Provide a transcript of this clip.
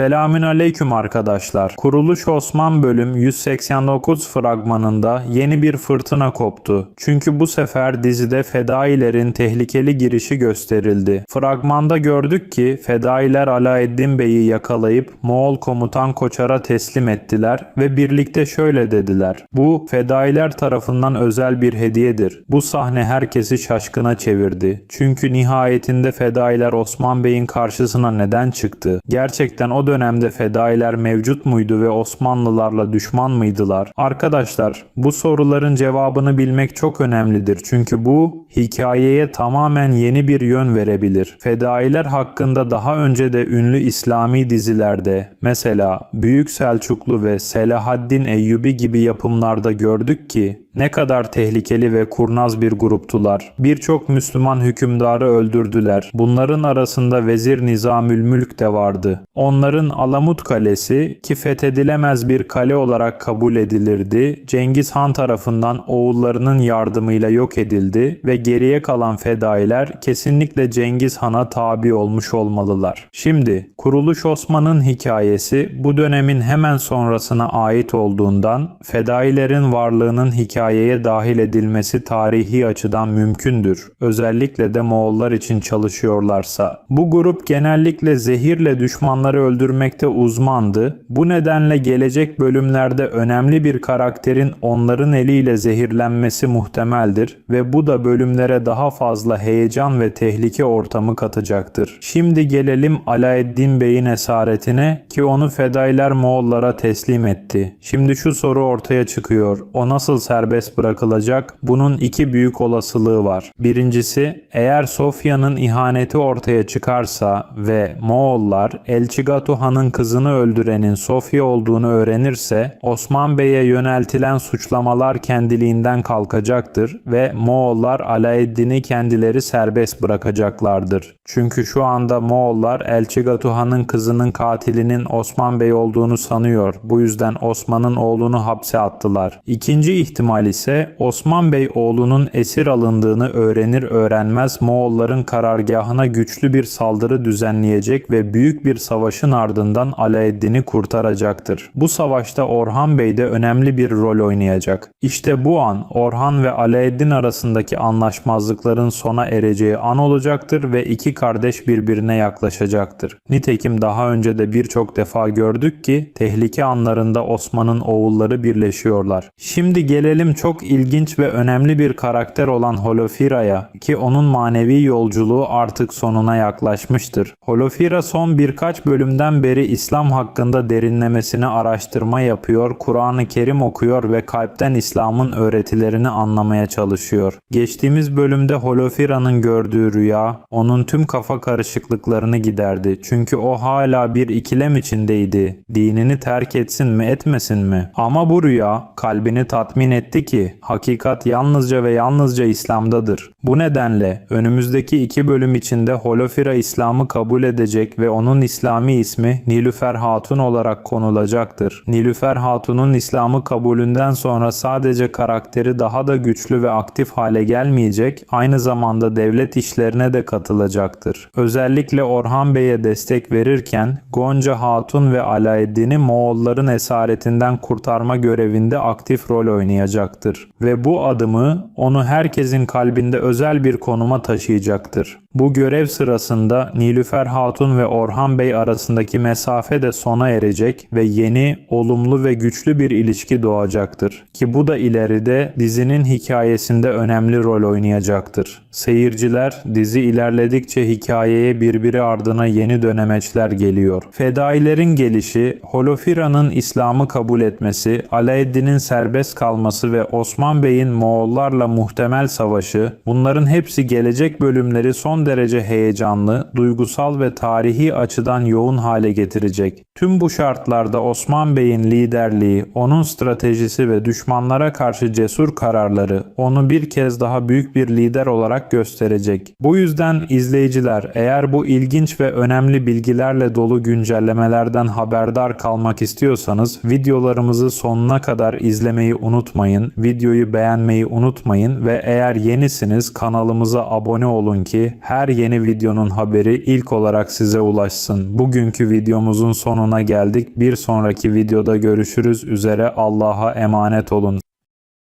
Selamün aleyküm arkadaşlar. Kuruluş Osman bölüm 189 fragmanında yeni bir fırtına koptu. Çünkü bu sefer dizide fedailerin tehlikeli girişi gösterildi. Fragmanda gördük ki fedailer Alaeddin Bey'i yakalayıp Moğol komutan Koçar'a teslim ettiler ve birlikte şöyle dediler. Bu fedailer tarafından özel bir hediyedir. Bu sahne herkesi şaşkına çevirdi. Çünkü nihayetinde fedailer Osman Bey'in karşısına neden çıktı? Gerçekten o dönemde fedailer mevcut muydu ve Osmanlılarla düşman mıydılar? Arkadaşlar bu soruların cevabını bilmek çok önemlidir. Çünkü bu hikayeye tamamen yeni bir yön verebilir. Fedailer hakkında daha önce de ünlü İslami dizilerde mesela Büyük Selçuklu ve Selahaddin Eyyubi gibi yapımlarda gördük ki ne kadar tehlikeli ve kurnaz bir gruptular. Birçok Müslüman hükümdarı öldürdüler. Bunların arasında Vezir Nizamül Mülk de vardı. Onların Alamut Kalesi ki fethedilemez bir kale olarak kabul edilirdi. Cengiz Han tarafından oğullarının yardımıyla yok edildi ve geriye kalan fedailer kesinlikle Cengiz Han'a tabi olmuş olmalılar. Şimdi Kuruluş Osman'ın hikayesi bu dönemin hemen sonrasına ait olduğundan fedailerin varlığının hikayeye dahil edilmesi tarihi açıdan mümkündür. Özellikle de Moğollar için çalışıyorlarsa. Bu grup genellikle zehirle düşmanları öldürmekte uzmandı. Bu nedenle gelecek bölümlerde önemli bir karakterin onların eliyle zehirlenmesi muhtemeldir ve bu da bölümlere daha fazla heyecan ve tehlike ortamı katacaktır. Şimdi gelelim Alaeddin Bey'in esaretine ki onu fedailer Moğollara teslim etti. Şimdi şu soru ortaya çıkıyor. O nasıl serbest bırakılacak? Bunun iki büyük olasılığı var. Birincisi eğer Sofya'nın ihaneti ortaya çıkarsa ve Moğollar Elçigatu Han'ın kızını öldürenin Sofya olduğunu öğrenirse Osman Bey'e yöneltilen suçlamalar kendiliğinden kalkacaktır ve Moğollar Alaeddin'i kendileri serbest bırakacaklardır. Çünkü şu anda Moğollar Elçigatu Han'ın kızının katilinin Osman Bey olduğunu sanıyor. Bu yüzden Osman'ın oğlunu hapse attılar. İkinci ihtimal ise Osman Bey oğlunun esir alındığını öğrenir öğrenmez Moğolların karargahına güçlü bir saldırı düzenleyecek ve büyük bir savaşın ardından Alaeddin'i kurtaracaktır. Bu savaşta Orhan Bey de önemli bir rol oynayacak. İşte bu an Orhan ve Alaeddin arasındaki anlaşmazlıkların sona ereceği an olacaktır ve iki kardeş birbirine yaklaşacaktır. Nitekim daha önce de birçok defa gördük ki tehlike anlarında Osman'ın oğulları birleşiyorlar. Şimdi gelelim çok ilginç ve önemli bir karakter olan Holofira'ya ki onun manevi yolculuğu artık sonuna yaklaşmıştır. Holofira son birkaç bölümden beri İslam hakkında derinlemesine araştırma yapıyor, Kur'an-ı Kerim okuyor ve kalpten İslam'ın öğretilerini anlamaya çalışıyor. Geçtiğimiz bölümde Holofira'nın gördüğü rüya onun tüm kafa karışıklıklarını giderdi. Çünkü o hala bir ikilem içindeydi. Dinini terk etsin mi etmesin mi? Ama bu rüya kalbini tatmin etti ki hakikat yalnızca ve yalnızca İslam'dadır. Bu nedenle önümüzdeki iki bölüm içinde Holofira İslam'ı kabul edecek ve onun İslami ismi Nilüfer Hatun olarak konulacaktır. Nilüfer Hatun'un İslam'ı kabulünden sonra sadece karakteri daha da güçlü ve aktif hale gelmeyecek, aynı zamanda devlet işlerine de katılacaktır. Özellikle Orhan Bey'e destek verirken Gonca Hatun ve Alaeddin'i Moğolların esaretinden kurtarma görevinde aktif rol oynayacaktır. Ve bu adımı onu herkesin kalbinde özel bir konuma taşıyacaktır. Bu görev sırasında Nilüfer Hatun ve Orhan Bey arasındaki mesafe de sona erecek ve yeni, olumlu ve güçlü bir ilişki doğacaktır. Ki bu da ileride dizinin hikayesinde önemli rol oynayacaktır. Seyirciler dizi ilerledikçe hikayeye birbiri ardına yeni dönemeçler geliyor. Fedailerin gelişi, Holofira'nın İslam'ı kabul etmesi, Alaeddin'in serbest kalması ve Osman Bey'in Moğollarla muhtemel savaşı, bunların hepsi gelecek bölümleri son derece heyecanlı, duygusal ve tarihi açıdan yoğun hale getirecek. Tüm bu şartlarda Osman Bey'in liderliği, onun stratejisi ve düşmanlara karşı cesur kararları onu bir kez daha büyük bir lider olarak gösterecek. Bu yüzden izleyiciler eğer bu ilginç ve önemli bilgilerle dolu güncellemelerden haberdar kalmak istiyorsanız videolarımızı sonuna kadar izlemeyi unutmayın Videoyu beğenmeyi unutmayın ve eğer yenisiniz kanalımıza abone olun ki her yeni videonun haberi ilk olarak size ulaşsın. Bugünkü videomuzun sonuna geldik. Bir sonraki videoda görüşürüz üzere Allah'a emanet olun.